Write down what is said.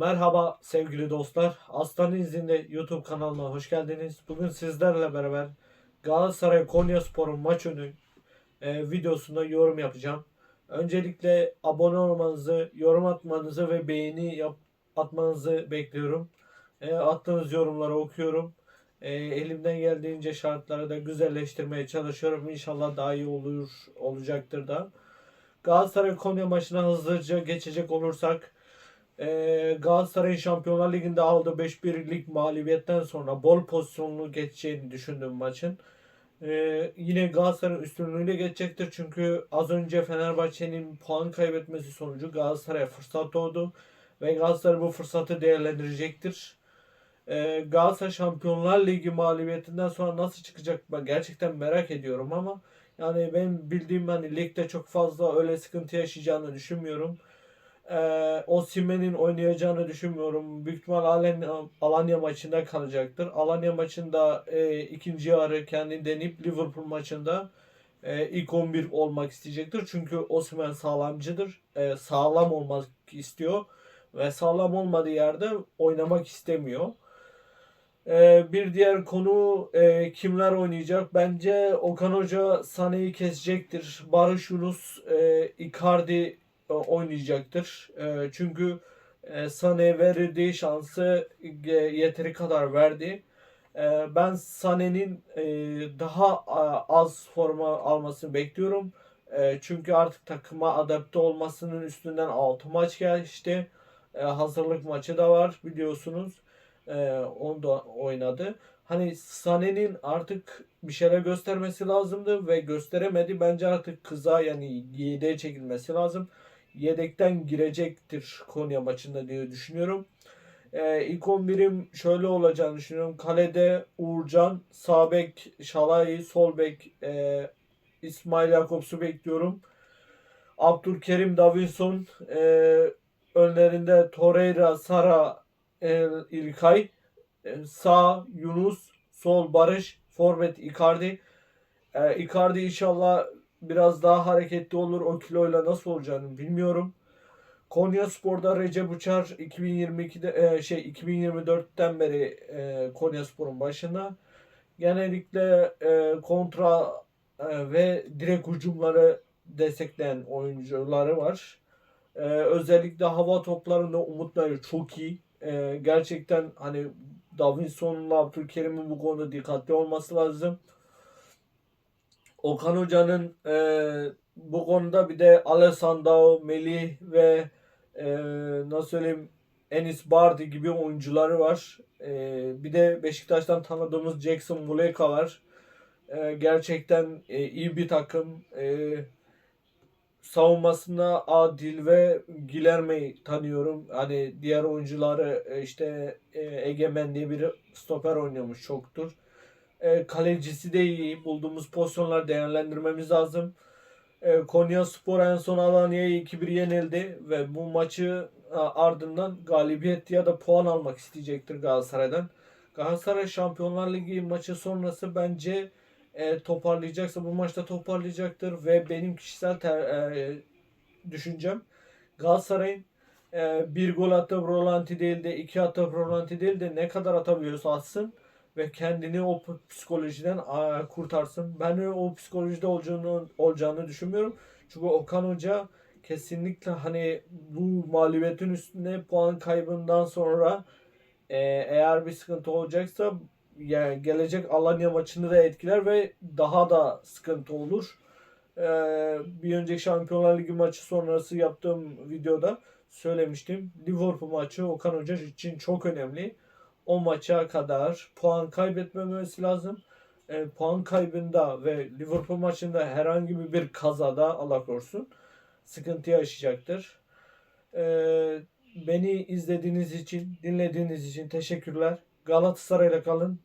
Merhaba sevgili dostlar. Aslan İzni'nde YouTube kanalıma hoş geldiniz. Bugün sizlerle beraber Galatasaray Konyaspor'un maç önü e, videosunda yorum yapacağım. Öncelikle abone olmanızı, yorum atmanızı ve beğeni yap, atmanızı bekliyorum. E, attığınız yorumları okuyorum. E, elimden geldiğince şartları da güzelleştirmeye çalışıyorum. İnşallah daha iyi olur olacaktır da. Galatasaray Konya maçına hızlıca geçecek olursak ee, Galatasaray'ın Şampiyonlar Ligi'nde aldığı 5-1'lik mağlubiyetten sonra bol pozisyonlu geçeceğini düşündüğüm maçın. Ee, yine Galatasaray'ın üstünlüğüyle geçecektir. Çünkü az önce Fenerbahçe'nin puan kaybetmesi sonucu Galatasaray'a fırsat doğdu. Ve Galatasaray bu fırsatı değerlendirecektir. Ee, Galatasaray Şampiyonlar Ligi mağlubiyetinden sonra nasıl çıkacak ben gerçekten merak ediyorum ama yani ben bildiğim hani ligde çok fazla öyle sıkıntı yaşayacağını düşünmüyorum. Ee, Osimhen'in oynayacağını düşünmüyorum. Büyük ihtimal Alanya, Alanya maçında kalacaktır. Alanya maçında e, ikinci yarı kendini deneyip Liverpool maçında e, ilk 11 olmak isteyecektir. Çünkü Osimhen sağlamcıdır. E, sağlam olmak istiyor. Ve sağlam olmadığı yerde oynamak istemiyor. E, bir diğer konu e, kimler oynayacak? Bence Okan Hoca Sané'yi kesecektir. Barış Yunus, e, Icardi oynayacaktır. E, çünkü e, Sané verildiği şansı e, yeteri kadar verdi. E, ben Sané'nin e, daha az forma almasını bekliyorum. E, çünkü artık takıma adapte olmasının üstünden 6 maç geçti. E, hazırlık maçı da var biliyorsunuz. E, onu da oynadı. Hani Sané'nin artık bir şeyler göstermesi lazımdı ve gösteremedi. Bence artık kıza yani yedeğe çekilmesi lazım yedekten girecektir Konya maçında diye düşünüyorum. Ee, ilk 11'im şöyle olacağını düşünüyorum. Kalede Uğurcan, sağ bek Şalay, sol bek e, İsmail Jakobs'u bekliyorum. Abdülkerim Davinson, e, önlerinde Torreira, Sara, e, İlkay, e, sağ Yunus, sol Barış, forvet Icardi. E, Icardi inşallah biraz daha hareketli olur. O kiloyla nasıl olacağını bilmiyorum. Konya Spor'da Recep Uçar 2022'de e, şey 2024'ten beri e, Konya Spor'un başında. Genellikle e, kontra e, ve direkt hücumları destekleyen oyuncuları var. E, özellikle hava toplarında umutları çok iyi. E, gerçekten hani Davinson'la Abdülkerim'in bu konuda dikkatli olması lazım. Okan Hoca'nın e, bu konuda bir de Alessandro, Melih ve e, nasıl söyleyeyim Enis Bardi gibi oyuncuları var. E, bir de Beşiktaş'tan tanıdığımız Jackson Muleka var. E, gerçekten e, iyi bir takım. E, savunmasında Adil ve Gilerme'yi tanıyorum. Hani diğer oyuncuları e, işte e, Egemen diye biri stoper oynuyormuş çoktur. E, kalecisi de iyi. Bulduğumuz pozisyonlar değerlendirmemiz lazım. E, Konya Spor en son Alanya'yı 2-1 yenildi ve bu maçı a, ardından galibiyet ya da puan almak isteyecektir Galatasaray'dan. Galatasaray Şampiyonlar Ligi maçı sonrası bence e, toparlayacaksa bu maçta toparlayacaktır ve benim kişisel ter- e, düşüncem Galatasaray'ın e, bir gol atıp rolanti değil de iki atıp rolanti değil de ne kadar atabiliyorsa atsın ve kendini o psikolojiden kurtarsın. Ben o psikolojide olacağını, olacağını düşünmüyorum. Çünkü Okan Hoca kesinlikle hani bu mağlubiyetin üstüne puan kaybından sonra e, eğer bir sıkıntı olacaksa yani gelecek Alanya maçını da etkiler ve daha da sıkıntı olur. E, bir önceki Şampiyonlar Ligi maçı sonrası yaptığım videoda söylemiştim. Liverpool maçı Okan Hoca için çok önemli o maça kadar puan kaybetmemesi lazım. E, puan kaybında ve Liverpool maçında herhangi bir kazada Allah korusun sıkıntı yaşayacaktır. E, beni izlediğiniz için, dinlediğiniz için teşekkürler. Galatasaray'la kalın.